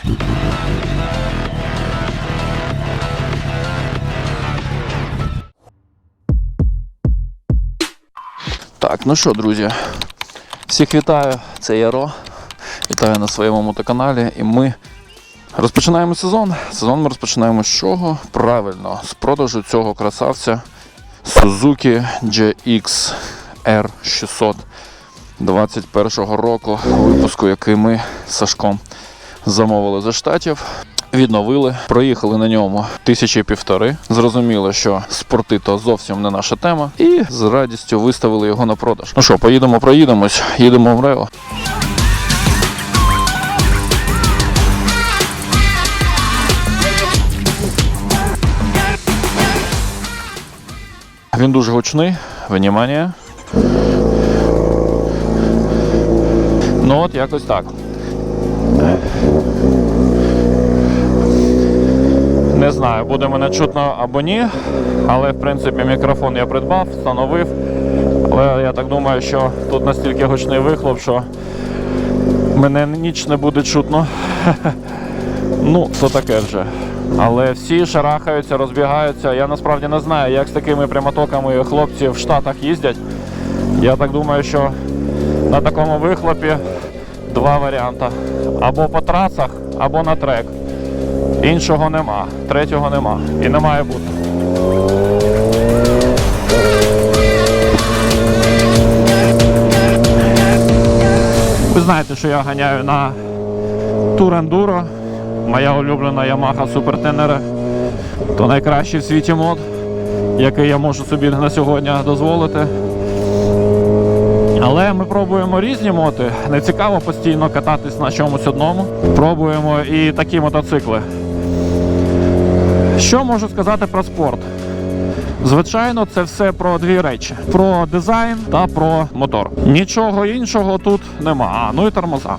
Так, ну що, друзі, всіх вітаю, це Яро. Вітаю на своєму мотоканалі. І ми розпочинаємо сезон. Сезон ми розпочинаємо з чого? Правильно, з продажу цього красавця Suzuki GX R600 21 року випуску, який ми з Сашком замовили за штатів. Відновили, проїхали на ньому тисячі півтори. Зрозуміло, що спорти то зовсім не наша тема, і з радістю виставили його на продаж. Ну що, поїдемо, проїдемось, їдемо в Рео. Він дуже гучний. Внимание. Ну от якось так. Не знаю, буде мене чутно або ні, але в принципі мікрофон я придбав, встановив. Але я так думаю, що тут настільки гучний вихлоп, що мене ніч не буде чутно. Ну, то таке вже. Але всі шарахаються, розбігаються. Я насправді не знаю, як з такими прямотоками хлопці в Штатах їздять. Я так думаю, що на такому вихлопі два варіанти. Або по трасах, або на трек. Іншого нема, третього нема. І не має бути. Ви знаєте, що я ганяю на Enduro. Моя улюблена Yamaha Super Tenere. То найкращий в світі мод, який я можу собі на сьогодні дозволити. Але ми пробуємо різні моти. Не цікаво постійно кататись на чомусь одному. Пробуємо і такі мотоцикли. Що можу сказати про спорт? Звичайно, це все про дві речі: про дизайн та про мотор. Нічого іншого тут нема. А, ну і тормоза.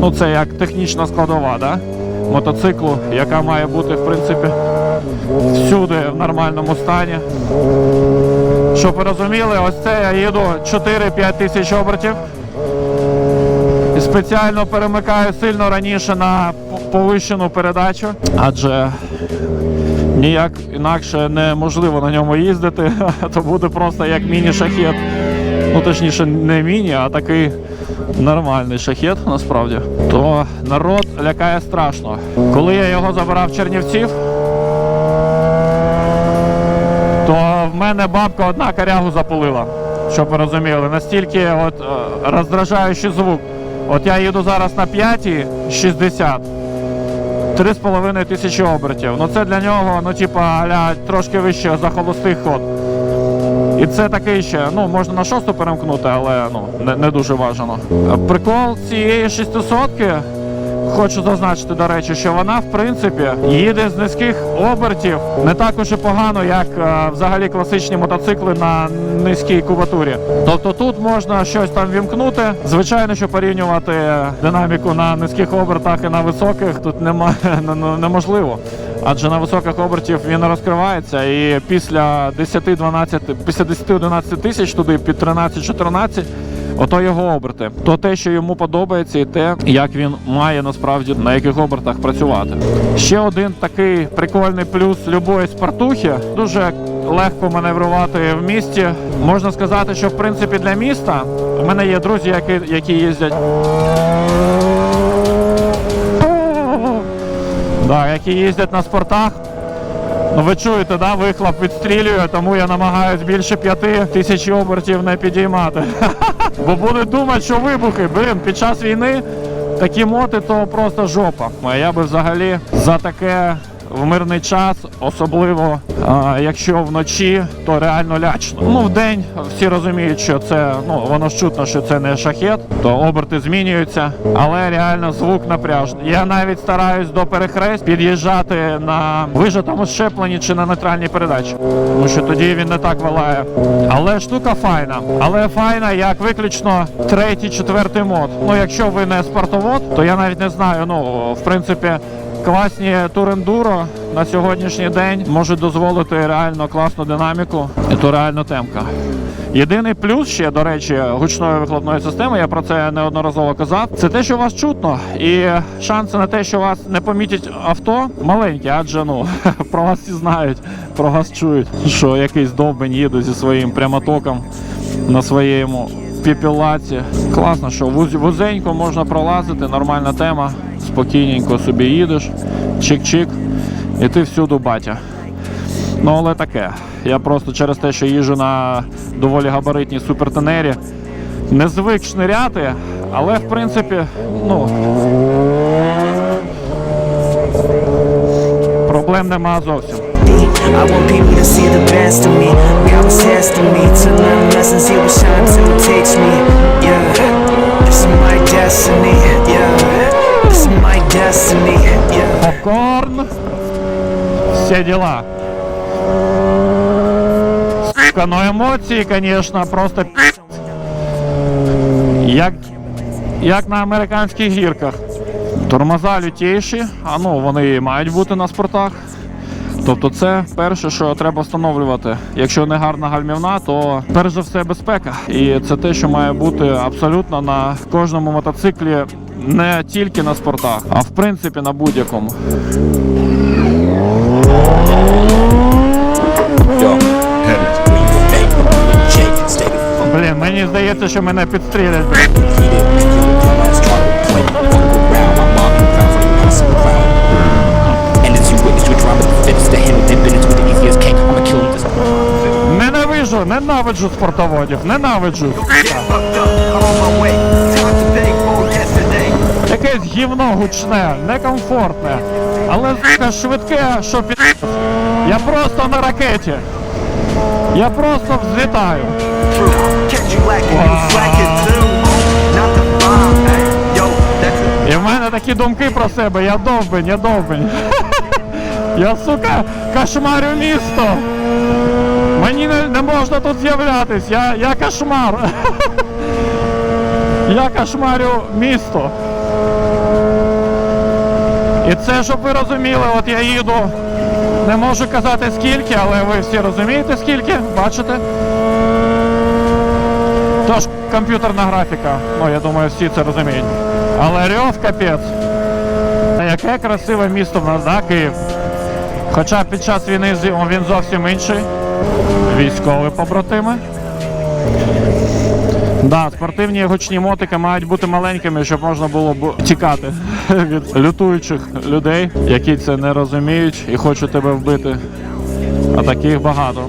Ну це як технічна складова, да? мотоциклу, яка має бути, в принципі, всюди в нормальному стані. Щоб ви розуміли, ось це я їду 4-5 тисяч обертів. І спеціально перемикаю сильно раніше на повищену передачу, адже ніяк інакше неможливо на ньому їздити, то буде просто як міні-шахет. Ну, точніше, не міні, а такий нормальний шахет насправді. То народ лякає страшно. Коли я його забирав Чернівців, то в мене бабка одна корягу запулила. Щоб ви розуміли, настільки от е, роздражаючий звук. От я їду зараз на 5,60. 3,5 тисячі обертів. Ну це для нього, ну типа, аля, трошки вище за холостий ход. І це такий ще, ну можна на шосту перемкнути, але ну не, не дуже бажано. Прикол цієї 600 Хочу зазначити, до речі, що вона в принципі їде з низьких обертів не також і погано, як е, взагалі класичні мотоцикли на низькій кубатурі. Тобто тут можна щось там вімкнути. Звичайно, що порівнювати динаміку на низьких обертах і на високих тут немає ну, неможливо. Адже на високих обертів він розкривається, і після 10-12, після 10-11 тисяч туди під 13-14 Ото його оберти, то те, що йому подобається, і те, як він має насправді на яких обертах працювати. Ще один такий прикольний плюс любої спартухи. Дуже легко маневрувати в місті. Можна сказати, що в принципі для міста у мене є друзі, які, які їздять. Да, які їздять на спортах. Ну, ви чуєте, да, вихлоп відстрілює, тому я намагаюсь більше п'яти тисяч обертів не підіймати. Бо будуть думати, що вибухи, блин, під час війни такі моти то просто жопа. А я би взагалі за таке в мирний час, особливо а, якщо вночі, то реально лячно. Ну, в день всі розуміють, що це ну воно ж чутно, що це не шахет, то оберти змінюються, але реально звук напряжний. Я навіть стараюсь до перехрест під'їжджати на вижатому щепленні чи на нейтральній передачі, тому що тоді він не так вилає. Але штука файна. Але файна як виключно третій, четвертий мод. Ну, якщо ви не спортовод, то я навіть не знаю. Ну, в принципі. Класні турендуро на сьогоднішній день можуть дозволити реально класну динаміку і то реально темка. Єдиний плюс ще, до речі, гучної вихлопної системи, я про це неодноразово казав, це те, що вас чутно, і шанси на те, що вас не помітять авто, маленькі, адже ну про вас всі знають, про вас чують, що якийсь довбень їде зі своїм прямотоком на своєму піпілаці. Класно, що вуз- вузенько можна пролазити, нормальна тема. Спокійненько собі їдеш, чик-чик, і ти всюди батя. Ну, але таке. Я просто через те, що їжджу на доволі габаритній супертенері, не звик шниряти, але в принципі, ну. Проблем нема зовсім. I want people to see the best of me. God was testing me to learn lessons. He will shine till takes me. Yeah, is my destiny. Yeah, is my destiny. Попкорн. Все дела. Сука, ну емоції, звісно, просто як, як на американських гірках. Тормоза лютіші, а ну вони мають бути на спортах. Тобто це перше, що треба встановлювати. Якщо не гарна гальмівна, то перш за все безпека. І це те, що має бути абсолютно на кожному мотоциклі, не тільки на спортах, а в принципі на будь-якому. Блін, мені здається, що мене підстрілять. Ненавижу, ненавиджу спортоводів, ненавиджу. Якесь гівно гучне, некомфортне, але сука, швидке, що під... Я просто на ракеті. Я просто взлітаю. І в мене такі думки про себе, я довбень, я довбень. Я, сука, кошмарю місто. Мені не, не можна тут з'являтись, я, я кошмар. Я кошмарю місто. І це, щоб ви розуміли, от я їду. Не можу казати скільки, але ви всі розумієте скільки, бачите? Тож комп'ютерна графіка. Ну, я думаю, всі це розуміють. Але рьов капець. Яке красиве місто в нас, да, Київ? Хоча під час війни він зовсім інший. Військові побратими. Да, спортивні гучні мотики мають бути маленькими, щоб можна було б тікати від лютуючих людей, які це не розуміють і хочуть тебе вбити. А таких багато.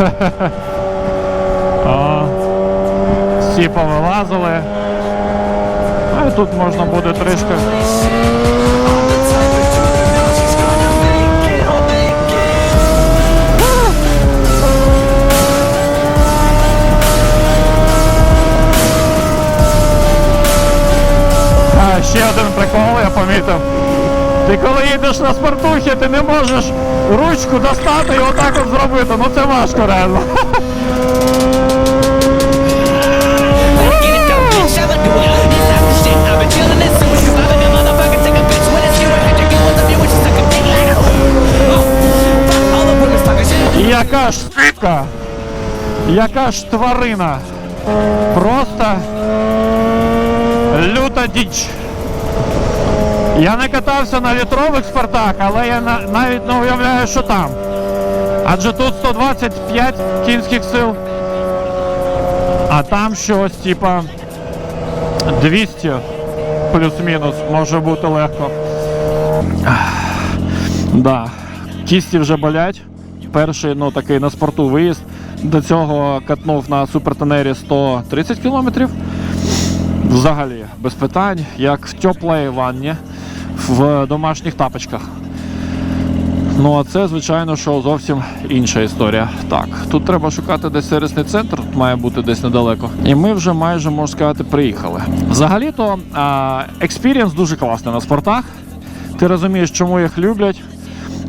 О, всі повилазили. А тут можна буде трішки. Ще один прикол, я помітив. Ти коли їдеш на спортухи, ти не можеш ручку достати і отак от зробити. Ну це важко реально. Oh. Яка ж сука, яка ж тварина. Просто люта діч. Я не катався на літрових спортах, але я на- навіть не уявляю, що там. Адже тут 125 кінських сил. А там щось, типа 200 плюс-мінус може бути легко. Да. Кісті вже болять. Перший, ну такий на спорту виїзд. До цього катнув на супертенері 130 кілометрів. Взагалі, без питань, як в теплій ванні. В домашніх тапочках. Ну а це, звичайно, що зовсім інша історія. Так, тут треба шукати десь сервісний центр, тут має бути десь недалеко. І ми вже майже, можна сказати, приїхали. Взагалі-то експірієнс дуже класний на спортах. Ти розумієш, чому їх люблять,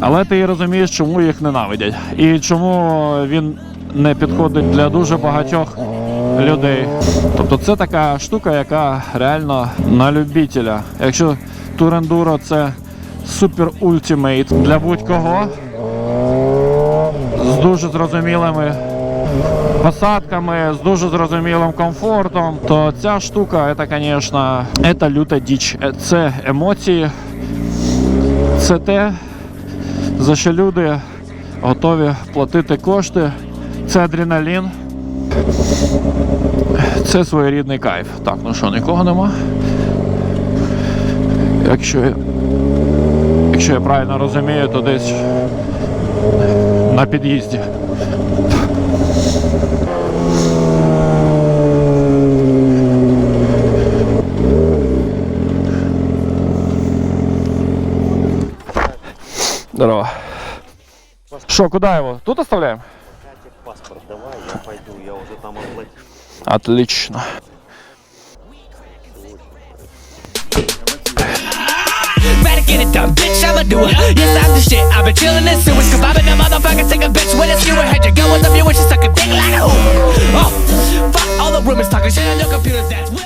але ти і розумієш, чому їх ненавидять. І чому він не підходить для дуже багатьох людей. Тобто це така штука, яка реально на любителя. Якщо турендуро це супер ультимейт для будь-кого з дуже зрозумілими посадками, з дуже зрозумілим комфортом, то ця штука, це, звісно, це люта діч. Це емоції, це те, за що люди готові платити кошти. Це адреналін. Це своєрідний кайф. Так, ну що, нікого нема. Якщо я, якщо я правильно розумію, то десь на під'їзді. Здорово. Що, куди його? Тут оставляємо? Паспорт давай, я пойду, я уже там оплатил. Отлично. Done, bitch, I'ma do it. Yes, I'm the shit. I've been chillin' in I've been a motherfucker. Take a bitch with a skewer. Had your girl with a view, and she suck a dick like a. Oh, fuck all the rumors talking shit on your computers. That's.